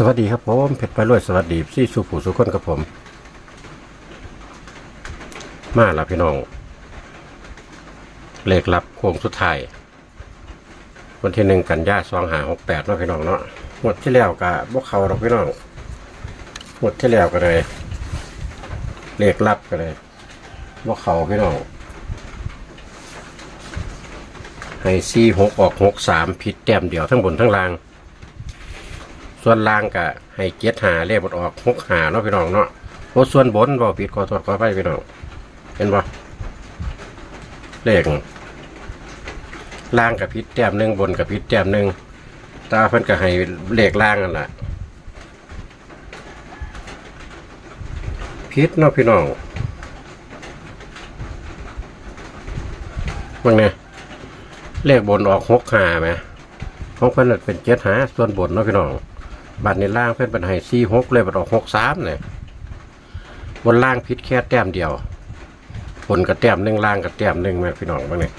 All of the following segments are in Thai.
สวัสดีครับผมเพชรไปรวยสวัสดีซี่สุผู้สุคนกับผม มาแล้วพี่น้อง เลขลับโค้งสุดท้ายวันที่หนึ่งกันยาสองหาหกแปดเนาะพี่น้องเนาะหมดที่แล้วกับบวกเขาหรอกพี่น้องหมดที่แล้วก็เลย เลขลับก็เลยบวกเขาพี่น้องให้ซี่หกออกหกสามผิดแต้มเดียวทั้งบนทั้งล่าง ส่วนล่างก็ให้เกียรหาเลขบดออกหกหาเนาะพี่น้องเนาะโอ้ส่วนบนบ่ผิดขอโทษขอไปพี่น้องเห็นบ่เลขล่างกับพิษแต้มหนึ่งบนกับพิษแต้มหนึ่งตาเพิ่นก็ให้เลขล่างนั่นแหละพิษเนาะพี่น้องว่าไงเลขบนออกหกหาไหมของเพิ่นเป็นเจ็ดหาส่วนบนเนาะพี่น้อง บัตรในล่างเพื่อนเป็นไห้สี่หกเลยบัตรออกหกสามเนี่ยบนล่างพิษแค่แต้มเดียวบนกับแต้มหนึ่งล่างกับแต้มหนึ่งแม่พี่น้องบ้างเนี่ย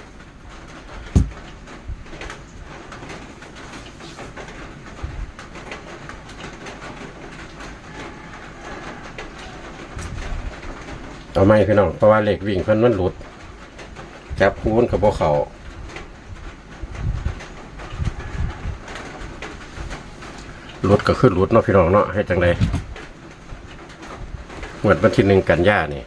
เอาไม่พี่น้องเพราะว่าเหล็กวิ่งเพิ่อนมันหลุดจับคูนกับพวกเขา รถก็ขึ้นรถเนาะพี่น้องเนาะให้จังไดเหมือนวันที่หนึ่งกันยานี่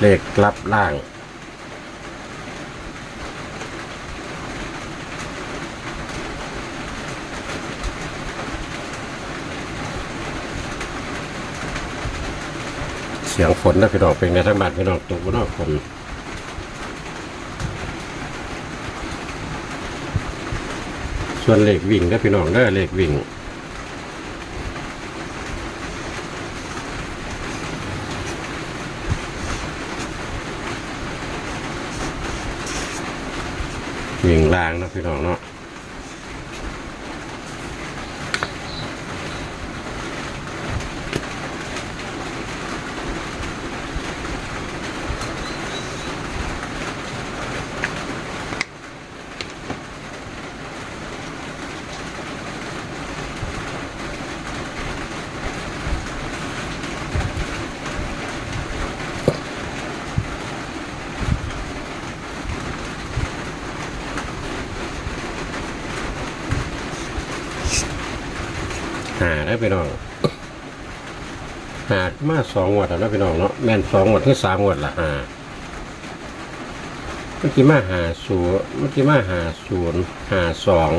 เลขลับล่าง เสียงฝนนะพี่น้องเป็นในทั้งบ้านพี่น้องตกบนนอกฝนส่วนเลขวิ่งนะพี่น้องเด้อเลขวิ่ง วิ่งล่างเนาะพี่น้องเนาะ หาได้พี่น้องหามาสองงวดแล้วนะพี่น้องเนาะแม่นสองงวดถึงสามงวดละหาเมื่อกี้มาหาศูนย์เมื่อกี้มาหาศูนย์หาสอง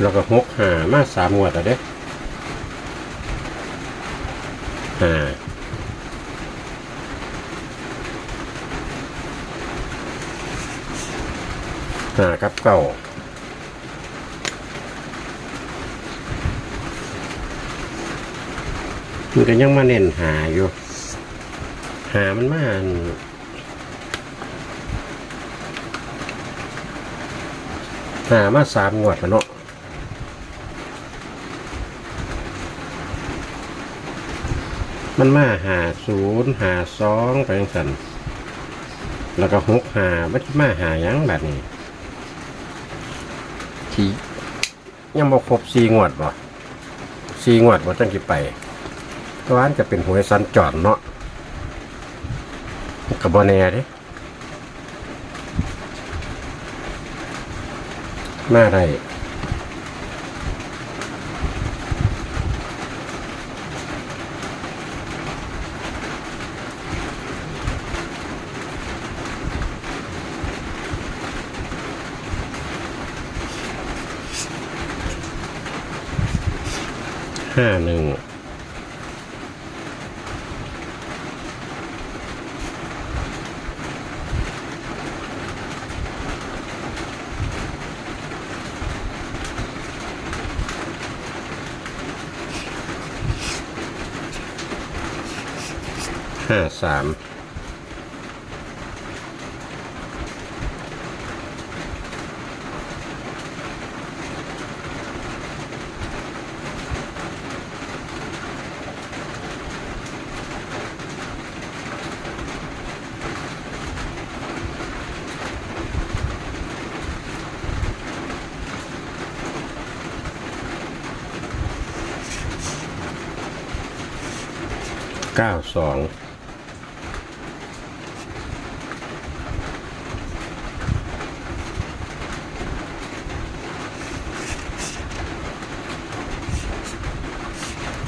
แล้วก็หกหามาสามงวดแล้วเด้หาหากับเก้า มันก็ยังมาเน้นหาอยู่ หามันมาหามาสามงวดแล้วเนาะมันมาหาศูนย์หาสองไปยังสันแล้วก็หกหามันมาหายังแบบนี้ที่ยังบ่ครบสี่งวดบ่สี่งวดบ่จังกี่ไป ก็อันจะเป็นหวยสันจอดเนาะกับบอแน่เด้มาได้ห้าหนึ่ง ห้าสามเก้าสอง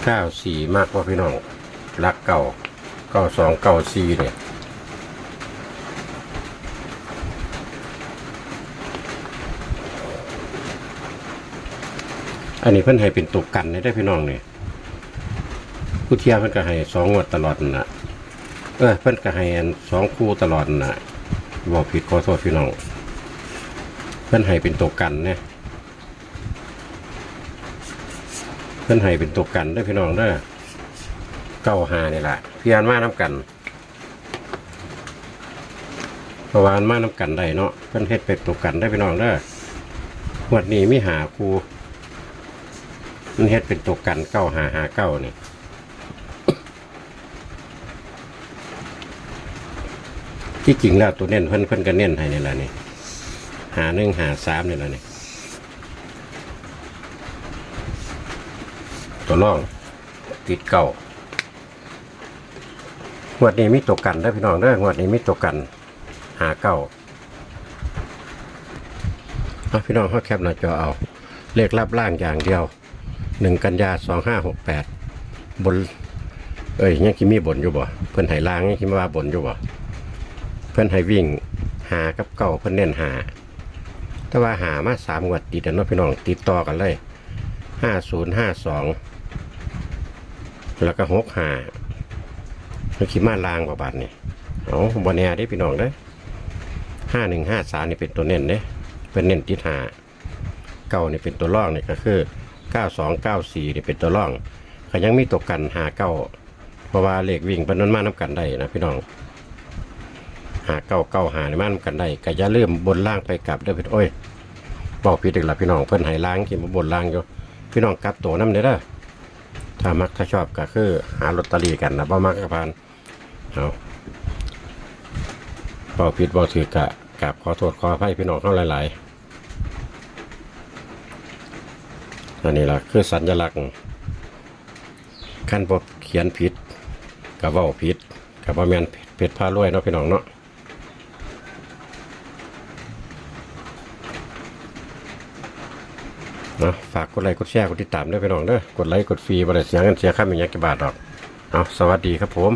เก้าสี่มากกว่าพี่น้องรักเก่าเก้าสองเก้าสี่เนี่ยอันนี้เพิ่นให้เป็นตุกกันได้พี่น้องเนี่ยผู้เที่ยวเพิ่นก็ให้สองงวดตลอดน่ะเออเพิ่นก็ให้สองคู่ตลอดนั่นน่ะบอกผิดขอโทษพี่น้อง เพิ่นให้เป็นตัวกันเนี่ย เพิ่นให้เป็นตัวกันได้พี่น้องเด้อเก้าหานี่แหละพี่อันมาน้ำกันเพระว่าอันมาน้ำกันได้เนาะเพิ่นเฮ็ดเป็นตัวกันได้พี่น้องเด้อหวดนี้มีหาคู่มันเฮ็ดเป็นตัวกันเก้าหาหาเก้านี่ที่จริงแล้วตัวเน้นเพิ่นเพิ่นก็เน้นให้นี่แหละนี่หาหนึ่งหาสามนี่แหละนี่ ตัวร่อง ติดเก่างวดนี้มีตัวกันได้พี่น้องเด้องวดนี้มีตัวกันหาเก้าเอาพี่น้องเขาแคปหน้าจอเอา เลขรับล่างอย่างเดียวหนึ่งกันยาสองห้าหกแปดบน เอ้ยยังคิมีบนอยู่บ่ เพิ่อนให้ล่างยังคิดว่าบนอยู่บ่ เพื่อนให้วิ่งหากับเก่าเพื่อนเน้นหา แต่ว่าหามาสามงวดติดแล้วเนาะพี่น้องติดต่อกันเลย ห้าศูนย์ห้าสองแล้วก็หกหามันขีมาลางกว่าบาทนี่เอาบนแอได้พี่น้องเด้ห้าหนึ่งห้าสามนี่เป็นตัวเน้นเด้เป็นเน้นติดหาเก้านี่เป็นตัวร่องนี่ก็คือเก้าสองเก้าสี่นี่เป็นตัวร่องก็ยังมีตัวกันหาเก้าเพราะว่าเหลขวิ่งเป็นนั้นมาน้ากันได้นะพี่น้องหาเก้าเก้าหาในบ้านกันได้ก็อย่าลืมบนล่างไปกลับเด้อพี่โอ้ยบอกพี่ดึกละพี่น้องเพิ่นให้ล้างกินมาบนล่างอยู่ พี่น้องกลับตัวน้ำเด้อเด้อถ้ามักถ้าชอบก็คือ หาลอตเตอรี่กันนะบ่มักก็พานเอาบอกผิดบอกถือกะกราบขอโทษขออภัยพี่น้องเข้าหลายๆอันนี้ล่ะคือสัญลักษณ์ขั้นบเขียนผิดกับว่าผิดกับว่าแมนเพชรพารวยเนาะพี่น้องเนาะ เนาะฝากกดไลค์กดแชร์กดติดตามด้วยพี่น้องเด้อกดไลค์กดฟรีบริเสียเงินเสียค่ามีเงี้ยกี่บาทดอกเอาสวัสดีครับผม